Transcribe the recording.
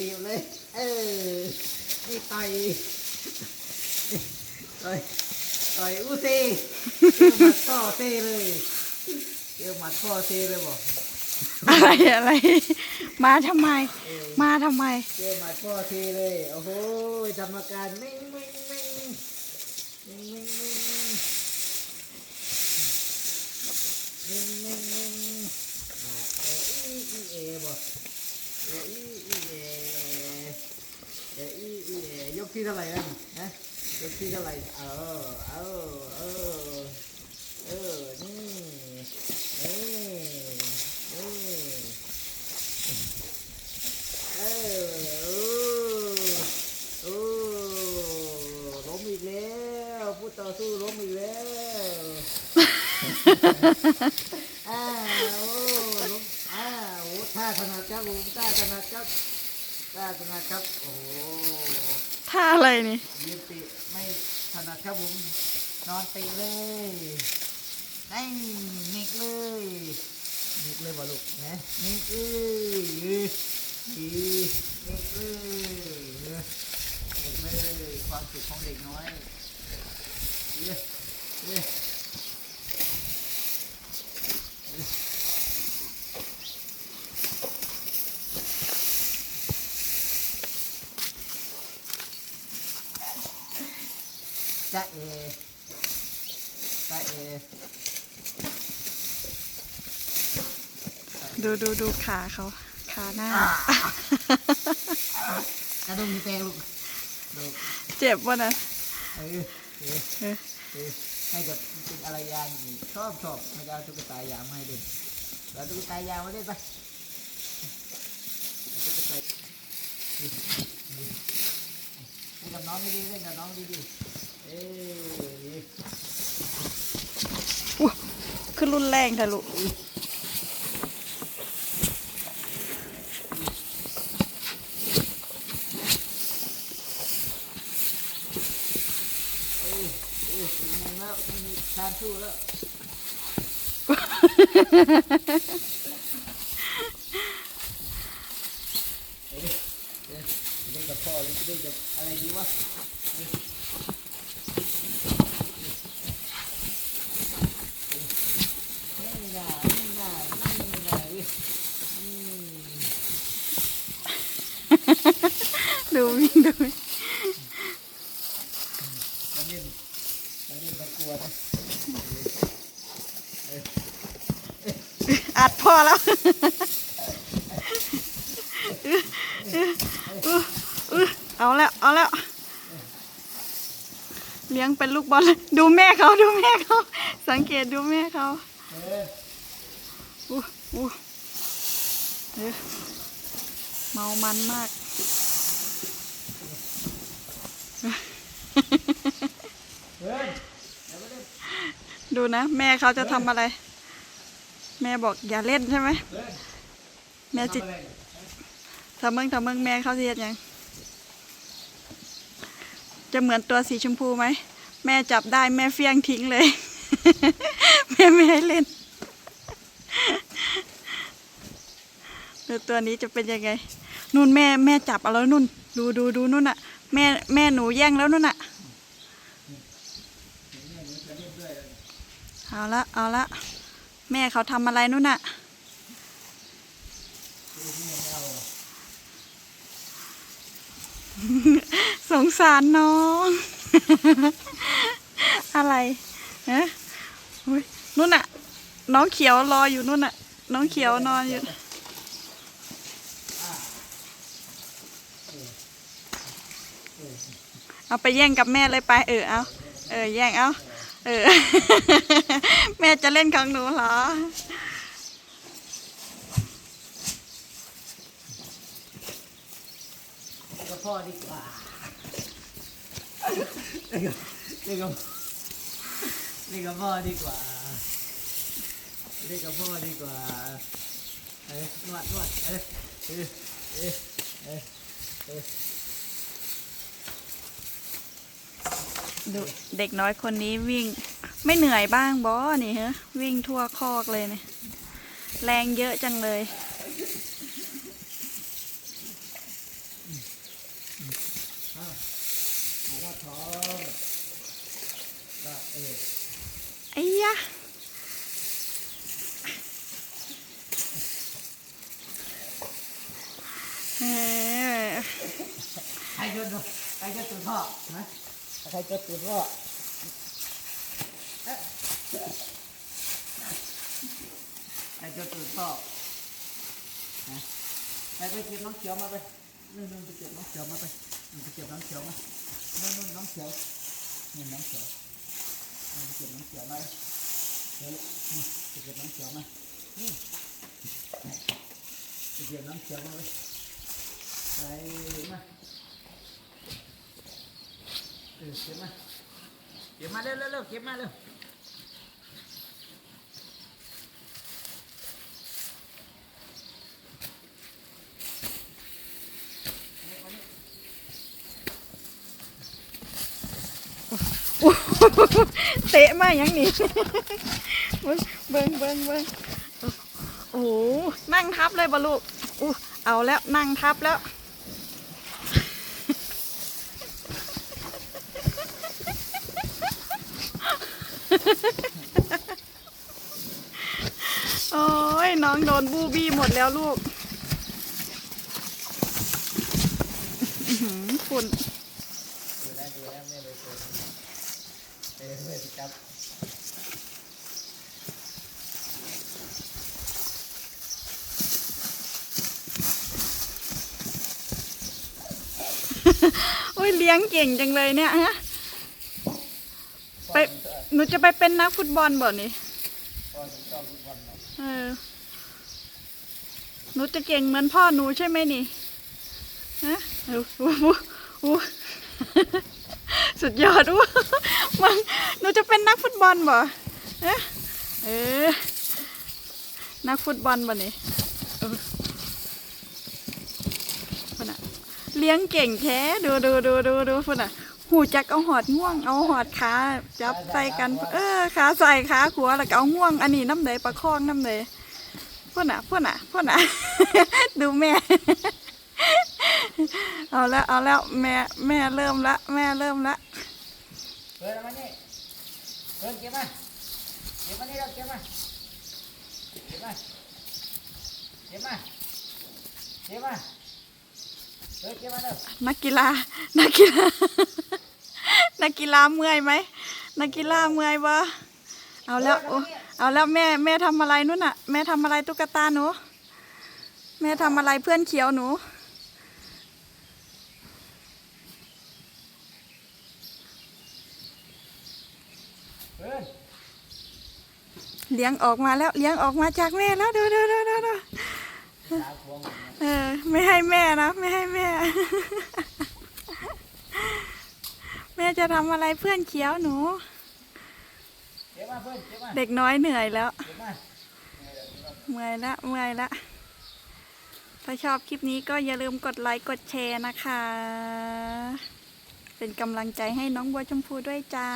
ตีบเลย เออนี่ต่อยต่อยต่อยอู้เซ่เจอหมัดพ่อเซ่เลยเจอหมัดพ่อเซ่เลยบอกอะไรอะไร มาทำไม มาทำไม เจอหมัดพ่อเซ่เลย โอ้โหกรรมการไม่ไม่ไม่ไม่ไม่ไม่ไม่ไม่อ่าเอออีอีเอบอกเอออีอีเอเอออีอีเอ ยกที่เท่าไหร่นี่นะยกที่เท่าไหร่เออเออเออเออนี่นี่นี่เออโอ้โอ้ล้มอีกแล้วผู้ต่อสู้ล้มอีกแล้วอ้าวโอ้ล้มอ้าวโอ้ท่าถนัด ครับผมท่าถนัดครับท่าถนัดครับ โอ้โหท่าอะไรนี่ยืนติไม่ถนัดครับผม นอนติเลยได้นิกเลยนิกเลยบ่ลูกนะนิกเอ้ยดีนิกเลยนิกเลยความสุขของเด็กน้อยเย้เย้จะเอ จะเอดูดูดูขาเขาขาหน้า กระดุมมีแตงลูกลูกเจ็บวะนะเออเออเออเออให้กับเป็นอะไรยางนี่ชอบชอบไม่ได้เอาตุ๊กตายางมาให้เล่นเอาตุ๊กตายางมาเล่นไปเอาตุ๊กตาเล่นกับน้องดีๆเล่นกับน้องดีๆเอ้ย ขึ้นรุนแรงทะลุทานสู้แล้ว ดูวิ่งดูวิ่งมันเล่นมันเล่นมันกลัวนะอัดพอแล้วอื้ออื้อเอาแล้ว เอาแล้ว เลี้ยงเป็นลูกบอลเลยดูแม่เขาดูแม่เขา สังเกตดูแม่เขาเอออู้อู้ เอ๊ะเมามันมาก ดูนะ แม่เขาจะทำอะไร แม่บอกอย่าเล่นใช่ไหม แม่จิตทำอะไรทำมึงทำเมึงแม่เขาเรียกยัง จะเหมือนตัวสีชมพูไหม แม่จับได้แม่เฟี้ยงทิ้งเลย แม่ไม่ให้เล่น ดูตัวนี้จะเป็นยังไงนู่นแม่แม่จับเอาแล้วนู่น ดูดูดูนู่นน่ะแม่แม่หนูแย่งแล้วนู่นน่ะเอาละเอาละแม่เขาทำอะไรนู่นน่ะ สงสารน้อง อะไรฮะอุ๊ยนู่นน่ะ น้องเขียวรออยู่นู่นน่ะ น้องเขียวนอนอยู่ เอาไปแย่งกับแม่เลยไป เออเอาเออแย่งเอาเออ แม่จะเล่นของหนูเหรอเล่นกับพ่อดีกว่าเล่กับเล่กับเล่กับพ่อดีกว่าเล่กับพ่อดีกว่าเอ้ยนวดนวดเอ้ยเอ้ยเอ้ยเอ้ยเอ้ย ดูเด็กน้อยคนนี้วิ่ง ไม่เหนื่อยบ้างบอนี่ฮะวิ่งทั่วคอกเลยเนี่ยแรงเยอะจังเลยอืมอืมเอาเอาลอดท้องลอดเออไอ้ยะเออใครจะใครจะตื่นพ่อนะ ใครจะตื่นพ่อเอ๊ะใครจะตื่นพ่อนะไปไปเก็บน้องเขียวมาไปนู่นนู่นไปเก็บน้องเขียวมาไปนู่นไปเก็บน้องเขียวมานู่นนู่นน้องเขียวนี่น้องเขียวนู่นไปเก็บน้องเขียวมาเดี๋ยวนี่ไปเก็บน้องเขียวมานี่ไปเก็บน้องเขียวมาไปไปมา เออเก็บมาเก็บมาเร็วเร็วเร็วเก็บมาเร็วเอามานี่เตะมาอย่างนี้เบิ้งเบิ้งเบิ้งโอ้โหนั่งทับเลยบลูกอู้เอาแล้วนั่งทับแล้ว โอ้ยน้องโดนบูบี้หมดแล้วลูกฝุ่นดูแลดูแลแม่เลยตัวเออเลยสิครับโอ้ยเลี้ยงเก่งจังเลยเนี่ยฮะไป หนูจะไปเป็นนักฟุตบอลบ่นี่เนาะเออหนูจะเก่งเหมือนพ่อหนูใช่ไหมนี่ฮะอู้อู้อู้สุดยอดอู้มันหนูจะเป็นนักฟุตบอลบ่ฮะเออนักฟุตบอลบ่นี่เออพุ่นน่ะเลี้ยงเก่งแท้ดูดูดูดูดูพ่นน่ะ หูจักเอาหอดง่วงเอาหอดขาจับใส่กัน เออขาใส่ขาขวแล้วก็เอาง่วงอันนี้น้ำใดประคองน้ำใดพุ่นน่ะพุ่นน่ะพุ่นน่ะดูแม่ เอาแล้วเอาแล้วแม่แม่เริ่มละแม่เริ่มละเปิดเอามานี่เปิดเก็บมาเก็บมานี่เราเก็บมาเก็บมาเก็บมาเก็บมา นักกีฬา นักกีฬา นักกีฬาเมื่อยไหม นักกีฬาเมื่อยบ่เอาแล้วโอ้เอาแล้วแม่แม่ทำอะไรนู่นน่ะ แม่ทำอะไรตุ๊กตาหนู แม่ทำอะไรเพื่อนเขียวหนูเปิดเลี้ยงออกมาแล้วเลี้ยงออกมาจากแม่แล้วดูดูดูดู เออไม่ให้แม่นะ ไม่ให้แม่ แม่จะทำอะไรเพื่อนเขียวหนู เด็กน้อยเหนื่อยแล้วเก็บมาเมื่อยละเมื่อยละถ้าชอบคลิปนี้ก็อย่าลืมกดไลค์กดแชร์นะคะ เป็นกำลังใจให้น้องบัวชมพูด้วยจ้า